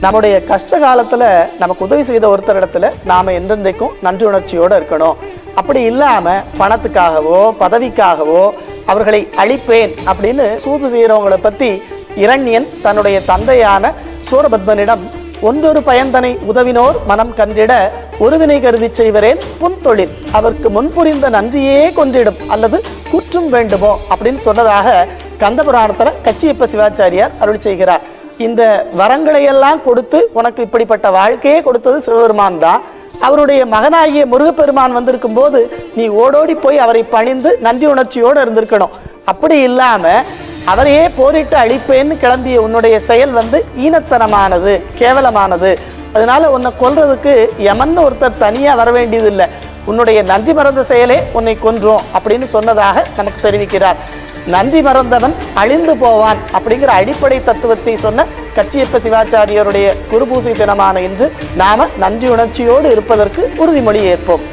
நம்முடைய கஷ்ட காலத்தில் நமக்கு உதவி செய்த ஒருத்தர் இடத்துல நாம என்றென்றைக்கும் நன்றி உணர்ச்சியோடு இருக்கணும். அப்படி இல்லாமல் பணத்துக்காகவோ பதவிக்காகவோ அவர்களை அழிப்பேன் அப்படின்னு சூது செய்கிறவங்களை பற்றி இரண்யன் தன்னுடைய தந்தையான சூரபத்மனிடம் ஒன்றொரு பயன்தனை உதவினோர் மனம் கன்றிட ஒருவினை கருதி செய்வரேன் புன்தொழில் அவருக்கு முன்புரிந்த நன்றியே கொன்றிடும். அல்லது குற்றம் வேண்டுமோ? அப்படின்னு சொன்னதாக கந்தபுராணத்துல கச்சியப்ப சிவாச்சாரியார் அருள் செய்கிறார். இந்த வரங்களை எல்லாம் கொடுத்து உனக்கு இப்படிப்பட்ட வாழ்க்கையே கொடுத்தது சிவபெருமான் தான். அவருடைய மகனாகிய முருகப்பெருமான் வந்திருக்கும் போது நீ ஓடோடி போய் அவரை பணிந்து நன்றி உணர்ச்சியோடு இருந்திருக்கணும். அப்படி இல்லாமல் அவரையே போரிட்டு அழிப்பேன்னு கிளம்பிய உன்னுடைய செயல் வந்து ஈனத்தனமானது கேவலமானது. அதனால உன்னை கொல்றதுக்கு யமன் ஒருத்தர் தனியாக வர வேண்டியது இல்லை உன்னுடைய நன்றி மறந்த செயலே உன்னை கொன்றோம் அப்படின்னு சொன்னதாக நமக்கு தெரிவிக்கிறார். நன்றி மறந்தவன் அழிந்து போவான் அப்படிங்கிற அடிப்படை தத்துவத்தை சொன்ன கச்சியப்ப சிவாச்சாரியருடைய குருபூசை தினமான இன்று நாம நன்றி உணர்ச்சியோடு இருப்பதற்கு உறுதிமொழி ஏற்போம்.